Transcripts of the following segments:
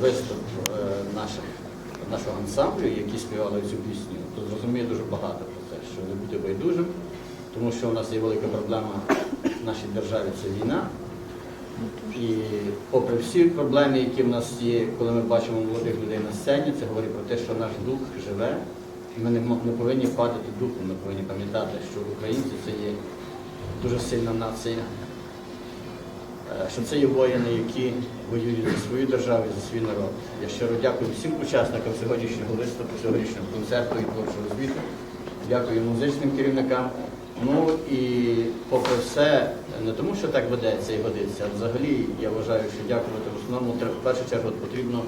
виступ е, наших, нашого ансамблю, які співали цю пісню, то зрозуміє дуже багато про те, що не бути байдужим, тому що у нас є велика проблема в нашій державі це війна. І попри всі проблеми, які в нас є, коли ми бачимо молодих людей на сцені, це говорить про те, що наш дух живе. І ми не повинні падати духом, ми повинні пам'ятати, що українці це є дуже сильна нація. Е, що це є воїни, які воюють за свою державу і за свій народ. Я щиро дякую всім учасникам сьогоднішнього виступу, сьогоднішнього концерту і творчого звіту. Дякую музичним керівникам. Ну і попри все, не тому, що так ведеться і годиться, а взагалі я вважаю, що дякувати в основному в першу чергу потрібно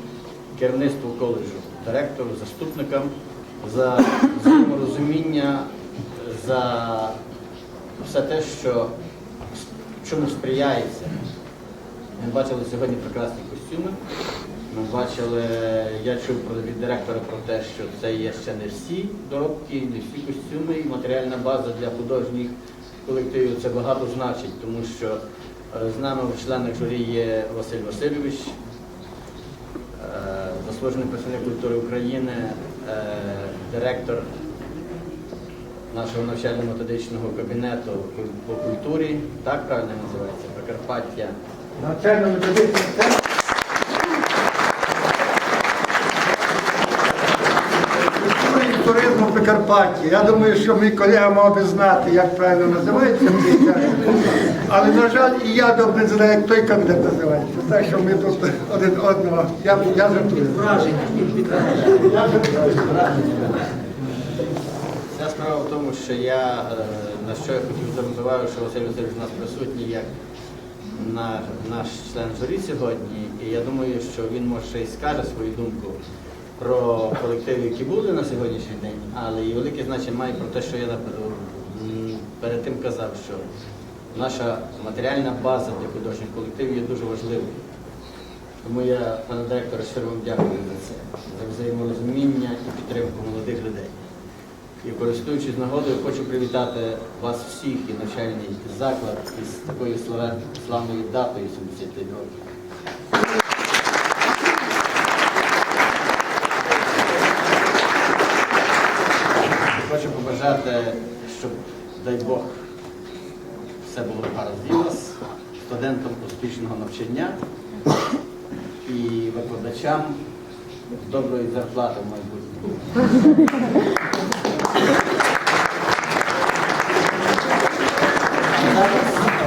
керівництву коледжу, директору, заступникам за взаєморозуміння, за все те, що чому сприяється. Ми бачили сьогодні прекрасні костюми. Ми бачили, я чув від директора про те, що це є ще не всі доробки, не всі костюми, і матеріальна база для художніх колективів це багато значить, тому що е, з нами в членах журі є Василь Васильович, е, заслужений працівник культури України, е, директор нашого навчально-методичного кабінету по культурі, так правильно називається, Прикарпаття. Навчально-методичний центр. Культури і туризму в Прикарпатті. Я думаю, що мій колега мав би знати, як правильно називається цей центр. Але, на жаль, і я добре знаю, як той кабінет називається. Так що ми тут один одного. Я, я жартую. Я жартую. Вся справа в тому, що я е, на що я хотів звернути увагу, що Василь Васильович у нас присутній як на, наш член журі сьогодні, і я думаю, що він може й скаже свою думку про колективи, які були на сьогоднішній день, але і велике значення має про те, що я перед тим казав, що наша матеріальна база для художніх колективів є дуже важливою. Тому я, пане директоре, щиро вам дякую за це, за взаєморозуміння і підтримку молодих людей. І користуючись нагодою, хочу привітати вас всіх і навчальний заклад із такою славною датою 75 років. Хочу побажати, щоб, дай Бог, все було гаразд для вас, студентам успішного навчання і викладачам доброї зарплати в майбутньому.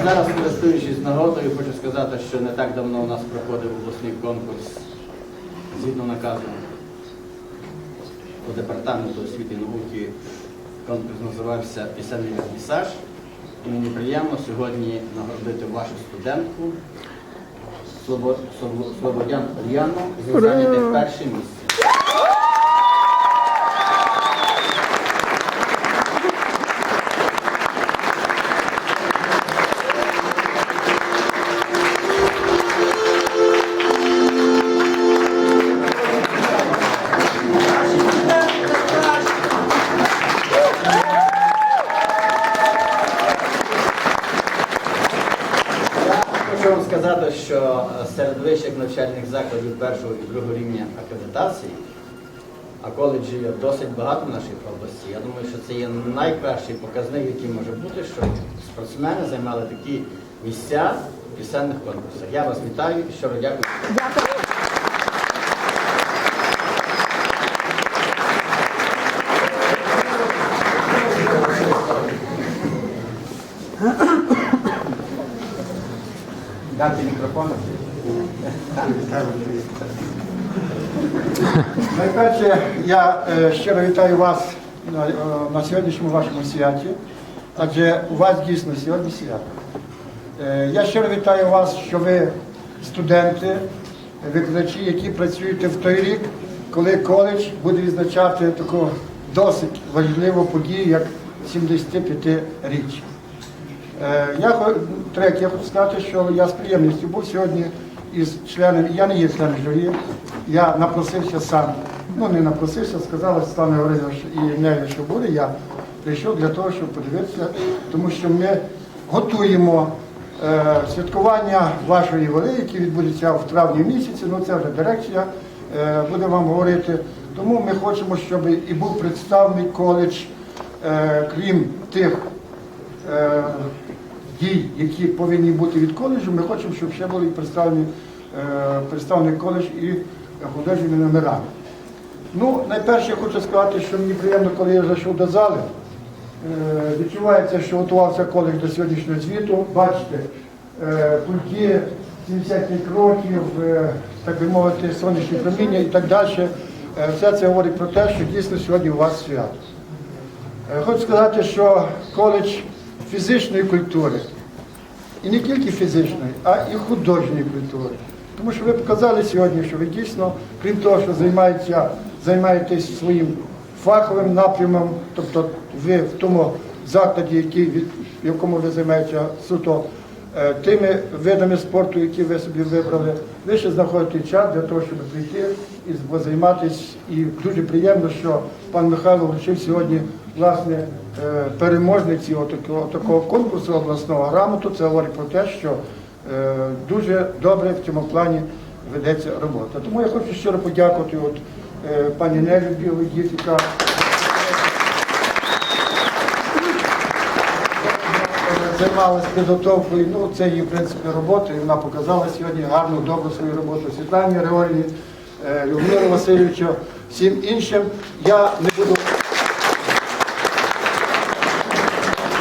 Зараз, користуючись нагодою, хочу сказати, що не так давно у нас проходив обласний конкурс згідно наказу по департаменту освіти і науки. Конкурс називався Пісенний вернісаж. І мені приємно сьогодні нагородити вашу студентку Слобо- Слобо- Слободян Ульяну за зайняте перше місце. Хочу вам сказати, що е, серед вищих навчальних закладів першого і другого рівня акредитації, а коледжів досить багато в нашій області. Я думаю, що це є найкращий показник, який може бути, що спортсмени займали такі місця в пісенних конкурсах. Я вас вітаю і щиро дякую. Дати Найперше, я е, щиро вітаю вас на, е, сьогоднішньому вашому святі, адже у вас дійсно сьогодні свято. Е, Я щиро вітаю вас, що ви студенти, викладачі, які працюєте в той рік, коли коледж буде відзначати таку досить важливу подію, як 75-річ. Е, Я третє, я хочу сказати, що я з приємністю був сьогодні із членом, я не є членом журі, я напросився сам. Ну не напросився, сказала Світлана Гаврилівна і Неля, що буде. Я прийшов для того, щоб подивитися, тому що ми готуємо е, святкування вашої воли, яке відбудеться в травні місяці, ну це вже дирекція е, буде вам говорити. Тому ми хочемо, щоб і був представник коледж, е, крім тих е, дій, які повинні бути від коледжу, ми хочемо, щоб ще були і представлені, е, представник коледж і художніми номерами. Ну, найперше я хочу сказати, що мені приємно, коли я зайшов до зали. Е, Відчувається, що готувався коледж до сьогоднішнього звіту. Бачите, е, пульті 75 років, е, так би мовити, сонячні проміння і так далі. Все це говорить про те, що дійсно сьогодні у вас свято. Хочу сказати, що коледж фізичної культури, і не тільки фізичної, а і художньої культури. Тому що ви показали сьогодні, що ви дійсно, крім того, що займаєтеся, займаєтесь своїм фаховим напрямом, тобто ви в тому закладі, який, в якому ви займаєтеся суто е, тими видами спорту, які ви собі вибрали, ви ще знаходите час для того, щоб прийти і позайматися. І дуже приємно, що пан Михайло вручив сьогодні власне е, переможниці отакого, такого конкурсу обласного грамоту. Це говорить про те, що е, дуже добре в цьому плані ведеться робота. Тому я хочу щиро подякувати от, пані Нелі яка займалася підготовкою. Ну, це її в принципі робота, і вона показала сьогодні гарну, добру свою роботу Світлані Григорівні, е, Любомиру Васильовичу, всім іншим. Я не буду.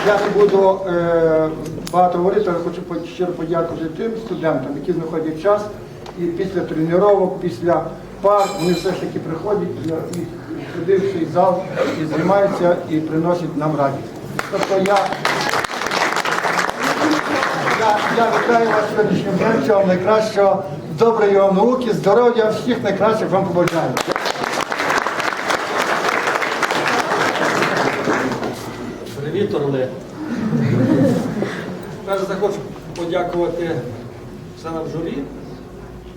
Я не буду е, багато говорити, але хочу щиро подякувати тим студентам, які знаходять час і після тренувань, після пар, вони все ж таки приходять сюди в цей зал і займаються і приносять нам радість. Тобто я, я, я вітаю вас сьогоднішнім днем, всього найкращого, доброї вам науки, здоров'я, всіх найкращих вам побажаю. Привіт, Орли. Перш за хочу подякувати членам журі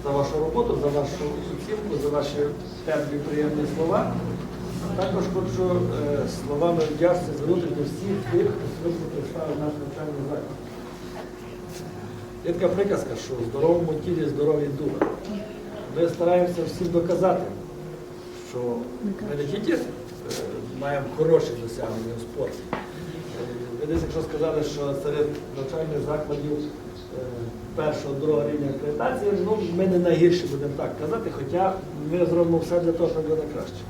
за вашу роботу, за вашу оцінку, за ваші теплі приємні слова. Також хочу е, словами вдячності звернутися до всіх тих, хто представив наш навчальний заклад. Є така приказка, що в здоровому тілі здоровий дух. Ми стараємося всім доказати, що ми не тільки е, маємо хороші досягнення у спорті. Е, Ви десь, якщо сказали, що серед навчальних закладів першого, другого рівня акредитації, ну, ми не найгірші будемо так казати, хоча ми зробимо все для того, щоб було краще.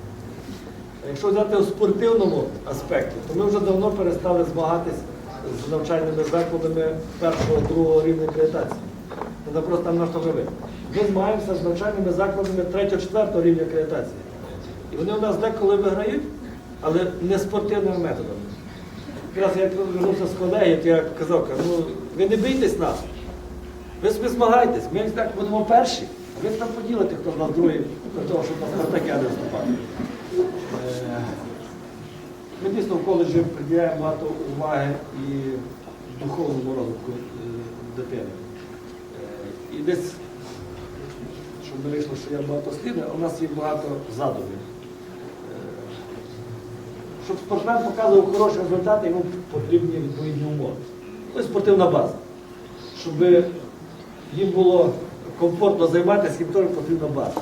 Якщо взяти у спортивному аспекті, то ми вже давно перестали змагатись з навчальними закладами першого, другого рівня акредитації. Це просто там наш ви. Ми змагаємося з навчальними закладами третього, четвертого рівня акредитації. І вони у нас деколи виграють, але не спортивними методами. Якраз я вернувся з колеги, то я казав, ну ви не бійтесь нас. Ви собі змагайтесь, ми так будемо перші, а ви там поділите, хто з нас другий, для того, щоб на спартакіади виступати. Е, Ми дійсно в коледжі приділяємо багато уваги і духовному розвитку е, дитини. Е, І десь, щоб не вийшло, що я багато слідне, у нас є багато задумів. Щоб спортсмен показував хороші результати, йому потрібні відповідні умови. І спортивна база. Щоб їм було комфортно займатися, їм теж потрібна база.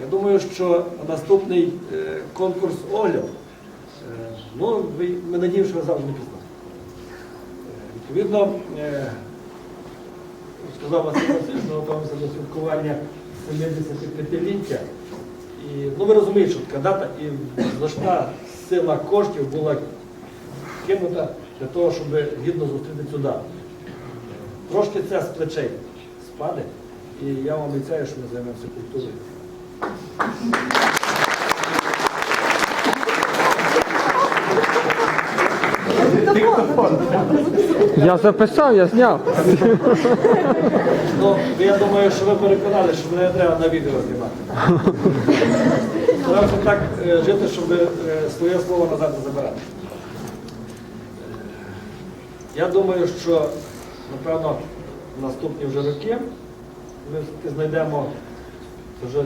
Я думаю, що наступний е, конкурс огляд, е, ну, ми надіємося, що ви завжди не пізно. Е, Відповідно, сказав Василь Васильович, ми готуємося до святкування 75-ліття. І, ну, ви розумієте, що така дата і значна сила коштів була кинута для того, щоб гідно зустріти цю дату. Трошки це з плечей спаде, і я вам обіцяю, що ми займемося культурою. Я записав, я зняв. Ну, я думаю, що ви переконали, що мене треба на відео знімати. Треба так е, жити, щоб е, своє слово назад не забирати. Я думаю, що, напевно, наступні вже роки ми знайдемо, вже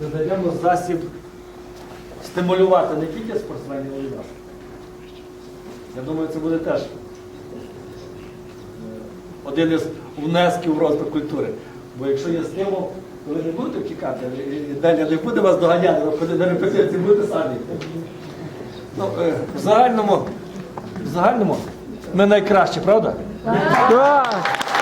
ми знайдемо засіб стимулювати не тільки спортсменів, але й нас. Я думаю, це буде теж е, один із внесків в розвиток культури. Бо якщо є стимул, то ви не будете втікати, і Деля не буде вас доганяти, ви на репетиції, будете самі. Ну, е, в загальному, в загальному ми найкращі, правда? Так!